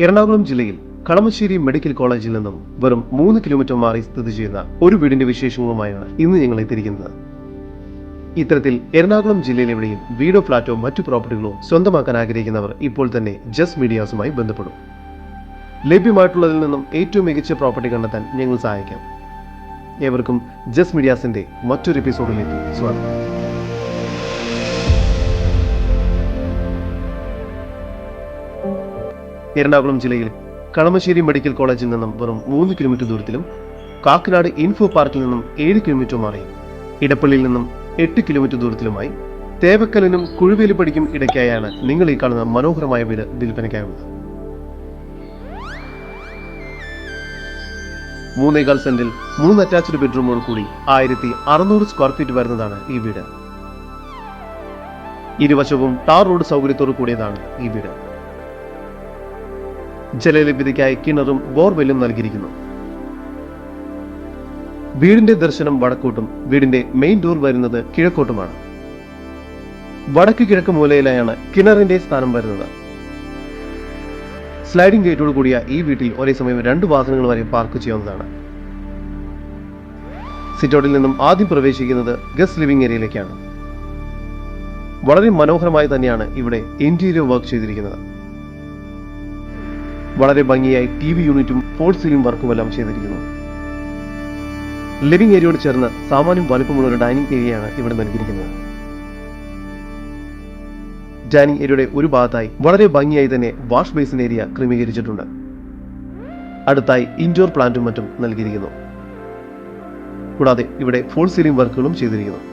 എറണാകുളം ജില്ലയിൽ കളമശ്ശേരി മെഡിക്കൽ കോളേജിൽ നിന്നും വെറും മൂന്ന് കിലോമീറ്റർ മാറി സ്ഥിതി ചെയ്യുന്ന ഒരു വീടിന്റെ വിശേഷങ്ങളുമായാണ് ഇന്ന് ഞങ്ങൾ എത്തിയിരിക്കുന്നത്. ഇത്തരത്തിൽ എറണാകുളം ജില്ലയിലെവിടെയും വീടോ ഫ്ളാറ്റോ മറ്റു പ്രോപ്പർട്ടികളോ സ്വന്തമാക്കാൻ ആഗ്രഹിക്കുന്നവർ ഇപ്പോൾ തന്നെ ജസ്റ്റ് മീഡിയാസുമായി ബന്ധപ്പെടും. ലഭ്യമായിട്ടുള്ളതിൽ നിന്നും ഏറ്റവും മികച്ച പ്രോപ്പർട്ടി കണ്ടെത്താൻ ഞങ്ങൾ സഹായിക്കാം. ഏവർക്കും ജസ്റ്റ് മീഡിയാസിന്റെ മറ്റൊരു എപ്പിസോഡിലേക്ക് സ്വാഗതം. എറണാകുളം ജില്ലയിൽ കളമശ്ശേരി മെഡിക്കൽ കോളേജിൽ നിന്നും വെറും മൂന്ന് കിലോമീറ്റർ ദൂരത്തിലും കാക്കനാട് ഇൻഫോ പാർക്കിൽ നിന്നും ഏഴ് കിലോമീറ്റർ മാറി. ഇടപ്പള്ളിയിൽ നിന്നും എട്ട് കിലോമീറ്റർ ദൂരത്തിലുമായി തേവക്കലിനും കുഴുവേലിപ്പടിക്കും ഇടയ്ക്കായാണ് നിങ്ങൾ ഈ കാണുന്ന മനോഹരമായ വീട് വിൽപ്പനയ്ക്കായുള്ളത്. മൂന്നേകാൽ സെന്റിൽ മൂന്ന് അറ്റാച്ച്ഡ് ബെഡ്റൂമുകൾ കൂടി ആയിരത്തി അറുന്നൂറ് സ്ക്വയർ ഫീറ്റ് വരുന്നതാണ് ഈ വീട്. ഇരുവശവും ടാർ റോഡ് സൗകര്യത്തോടു കൂടിയതാണ് ഈ വീട്. ജലലഭ്യതയ്ക്കായി കിണറും ബോർവെല്ലും നൽകിയിരിക്കുന്നു. വീടിന്റെ ദർശനം വടക്കോട്ടും വീടിന്റെ മെയിൻ ഡോർ വരുന്നത് കിഴക്കോട്ടുമാണ്. വടക്ക് കിഴക്ക് മൂലയിലായാണ് കിണറിന്റെ സ്ഥാനം വരുന്നത്. സ്ലൈഡിംഗ് ഗേറ്റോട് കൂടിയ ഈ വീട്ടിൽ ഒരേ സമയം രണ്ട് വാഹനങ്ങൾ വരെ പാർക്ക് ചെയ്യാവുന്നതാണ്. സിറ്റൗട്ടിൽ നിന്നും ആദ്യം പ്രവേശിക്കുന്നത് ഗസ്റ്റ് ലിവിംഗ് ഏരിയയിലേക്കാണ്. വളരെ മനോഹരമായി തന്നെയാണ് ഇവിടെ ഇന്റീരിയർ വർക്ക് ചെയ്തിരിക്കുന്നത്. വളരെ ഭംഗിയായി ടി വി യൂണിറ്റും ഫോൾ സീലിംഗ് വർക്കുമെല്ലാം ചെയ്തിരിക്കുന്നു. ലിവിംഗ് ഏരിയയോട് ചേർന്ന് സാമാന്യം വലുപ്പമുള്ള ഒരു ഡൈനിങ് ഏരിയയാണ് ഇവിടെ നൽകിയിരിക്കുന്നത്. ഡൈനിങ് ഏരിയയുടെ ഒരു ഭാഗത്തായി വളരെ ഭംഗിയായി തന്നെ വാഷ് ബേസിൻ ഏരിയ ക്രമീകരിച്ചിട്ടുണ്ട്. അടുത്തായി ഇൻഡോർ പ്ലാന്റും മറ്റും നൽകിയിരിക്കുന്നു. കൂടാതെ ഇവിടെ ഫോൾ സീലിംഗ് വർക്കുകളും ചെയ്തിരിക്കുന്നു.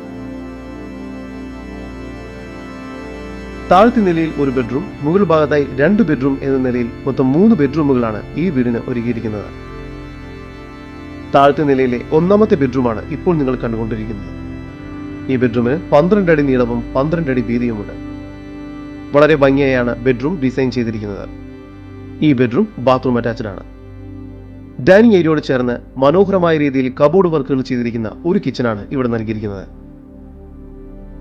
താഴത്തെ നിലയിൽ ഒരു ബെഡ്റൂം മുകൾ ഭാഗത്തായി രണ്ട് ബെഡ്റൂം എന്ന നിലയിൽ മൊത്തം മൂന്ന് ബെഡ്റൂമുകളാണ് ഈ വീടിന് ഒരുക്കിയിരിക്കുന്നത്. താഴത്തെ നിലയിലെ ഒന്നാമത്തെ ബെഡ്റൂമാണ് ഇപ്പോൾ നിങ്ങൾ കണ്ടുകൊണ്ടിരിക്കുന്നത്. ഈ ബെഡ്റൂമിന് പന്ത്രണ്ട് അടി നീളവും പന്ത്രണ്ട് അടി വീതിയുമുണ്ട്. വളരെ ഭംഗിയായാണ് ബെഡ്റൂം ഡിസൈൻ ചെയ്തിരിക്കുന്നത്. ഈ ബെഡ്റൂം ബാത്റൂം അറ്റാച്ച്ഡ് ആണ്. ഡൈനിങ് ഏരിയയോട് ചേർന്ന് മനോഹരമായ രീതിയിൽ കബോർഡ് വർക്കുകൾ ചെയ്തിരിക്കുന്ന ഒരു കിച്ചനാണ് ഇവിടെ നൽകിയിരിക്കുന്നത്.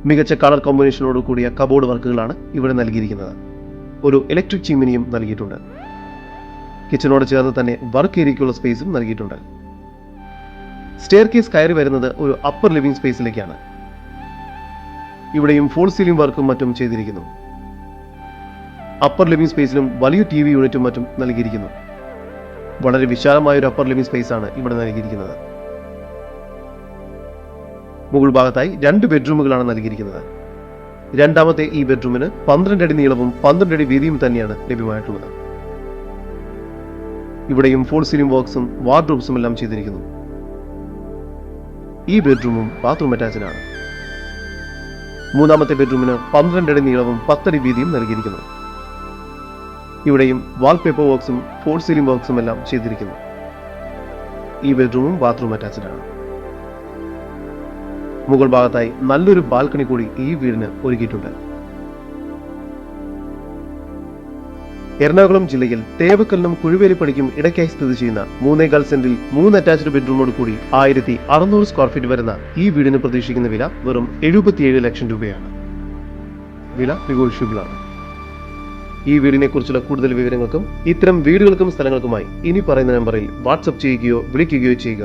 മികച്ച കളർ കോമ്പിനേഷനോട് കൂടിയ കബോർഡ് വർക്കുകളാണ് ഇവിടെ നൽകിയിരിക്കുന്നത്. ഒരു ഇലക്ട്രിക് ചിമ്മിനിയും നൽകിയിട്ടുണ്ട്. കിച്ചണോട് ചേർന്ന് തന്നെ വർക്ക് ഏരിയയ്ക്കുള്ള സ്പേസും നൽകിയിട്ടുണ്ട്. സ്റ്റെയർ കേസ് കയറി വരുന്നത് ഒരു അപ്പർ ലിവിംഗ് സ്പേസിലേക്കാണ് ഇവിടെയും ഫോൾ സീലിംഗ് വർക്കും മറ്റും ചെയ്തിരിക്കുന്നു. അപ്പർ ലിവിംഗ് സ്പേസിലും വലിയ ടി വി യൂണിറ്റും മറ്റും നൽകിയിരിക്കുന്നു. വളരെ വിശാലമായ ഒരു അപ്പർ ലിവിംഗ് സ്പേസ് ആണ് ഇവിടെ നൽകിയിരിക്കുന്നത്. മുകൾ ഭാഗത്തായി രണ്ട് ബെഡ്റൂമുകളാണ് നൽകിയിരിക്കുന്നത്. രണ്ടാമത്തെ ഈ ബെഡ്റൂമിന് പന്ത്രണ്ട് അടി നീളവും പന്ത്രണ്ട് അടി വീതിയും തന്നെയാണ് ലഭ്യമായിട്ടുള്ളത്. ഇവിടെയും ഫോൾ സീലിംഗ് ബോക്സും വാർഡ്രോബ്സും എല്ലാം ചെയ്തിരിക്കുന്നു. ഈ ബെഡ്റൂമും ബാത്റൂം അറ്റാച്ച്ഡ് ആണ്. മൂന്നാമത്തെ ബെഡ്റൂമിന് പന്ത്രണ്ട് അടി നീളവും പത്തടി വീതിയും നൽകിയിരിക്കുന്നു. ഇവിടെയും വാൾപേപ്പർ ബോക്സും ഫോൾ സീലിംഗ് ബോക്സും എല്ലാം ചെയ്തിരിക്കുന്നു. ഈ ബെഡ്റൂമും ബാത്റൂം അറ്റാച്ച്ഡ് ആണ്. മുകൾ ഭാഗത്തായി നല്ലൊരു ബാൽക്കണി കൂടി ഈ വീടിന് ഒരുക്കിയിട്ടുണ്ട്. എറണാകുളം ജില്ലയിൽ തേവക്കല്ലിനും കുഴുവേലിപ്പടിക്കും ഇടയ്ക്കായി സ്ഥിതി ചെയ്യുന്ന മൂന്നേകാൽ സെന്റിൽ മൂന്ന് അറ്റാച്ച്ഡ് ബെഡ്റൂമോട് കൂടി ആയിരത്തി അറുന്നൂറ് സ്ക്വയർ ഫീറ്റ് വരുന്ന ഈ വീടിന് പ്രതീക്ഷിക്കുന്ന വില വെറും എഴുപത്തിയേഴ് ലക്ഷം രൂപയാണ്. വില നെഗോഷ്യബിളാണ് ഈ വീടിനെ കുറിച്ചുള്ള കൂടുതൽ വിവരങ്ങൾക്കും ഇത്തരം വീടുകൾക്കും സ്ഥലങ്ങൾക്കുമായി ഇനി പറയുന്ന നമ്പറിൽ വാട്സപ്പ് ചെയ്യുകയോ വിളിക്കുകയോ ചെയ്യുക.